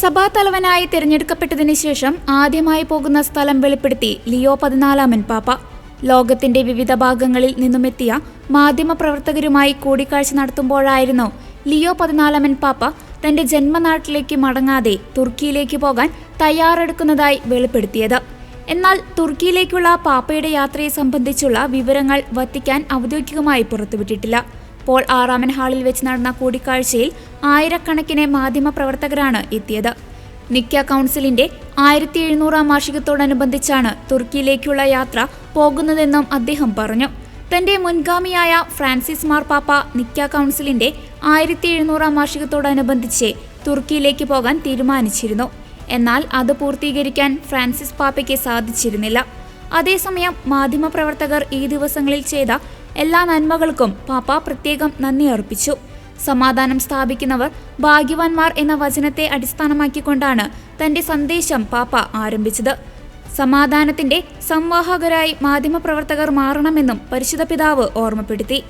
സഭാ തലവനായി തിരഞ്ഞെടുക്കപ്പെട്ടതിന് ശേഷം ആദ്യമായി പോകുന്ന സ്ഥലം വെളിപ്പെടുത്തി ലിയോ പതിനാലാമൻ പാപ്പ. ലോകത്തിന്റെ വിവിധ ഭാഗങ്ങളിൽ നിന്നുമെത്തിയ മാധ്യമപ്രവർത്തകരുമായി കൂടിക്കാഴ്ച നടത്തുമ്പോഴായിരുന്നു ലിയോ പതിനാലാമൻ പാപ്പ തന്റെ ജന്മനാട്ടിലേക്ക് മടങ്ങാതെ തുർക്കിയിലേക്ക് പോകാൻ തയ്യാറെടുക്കുന്നതായി വെളിപ്പെടുത്തിയത്. എന്നാൽ തുർക്കിയിലേക്കുള്ള പാപ്പയുടെ യാത്രയെ സംബന്ധിച്ചുള്ള വിവരങ്ങൾ വത്തിക്കാൻ ഔദ്യോഗികമായി പുറത്തുവിട്ടിട്ടില്ല. പോൾ ആറാമൻ ഹാളിൽ വെച്ച് നടന്ന കൂടിക്കാഴ്ചയിൽ ആയിരക്കണക്കിന് മാധ്യമപ്രവർത്തകരാണ് എത്തിയത്. നിക്ക കൗൺസിലിന്റെ ആയിരത്തി എഴുന്നൂറാം വാർഷികത്തോടനുബന്ധിച്ചാണ് തുർക്കിയിലേക്കുള്ള യാത്ര പോകുന്നതെന്നും അദ്ദേഹം പറഞ്ഞു. തന്റെ മുൻഗാമിയായ ഫ്രാൻസിസ് മാർപ്പാപ്പ നിക്ക കൗൺസിലിന്റെ ആയിരത്തി എഴുന്നൂറാം വാർഷികത്തോടനുബന്ധിച്ച് തുർക്കിയിലേക്ക് പോകാൻ തീരുമാനിച്ചിരുന്നു. എന്നാൽ അത് പൂർത്തീകരിക്കാൻ ഫ്രാൻസിസ് പാപ്പയ്ക്ക് സാധിച്ചിരുന്നില്ല. അതേസമയം മാധ്യമപ്രവർത്തകർ ഈ ദിവസങ്ങളിൽ ചെയ്ത എല്ലാ നന്മകൾക്കും പാപ്പ പ്രത്യേകം നന്ദി അർപ്പിച്ചു. സമാധാനം സ്ഥാപിക്കുന്നവർ ഭാഗ്യവാന്മാർ എന്ന വചനത്തെ അടിസ്ഥാനമാക്കിക്കൊണ്ടാണ് തന്റെ സന്ദേശം പാപ്പ ആരംഭിച്ചത്. സമാധാനത്തിന്റെ സംവാഹകരായി മാധ്യമപ്രവർത്തകർ മാറണമെന്നും പരിശുദ്ധ പിതാവ് ഓർമ്മപ്പെടുത്തി.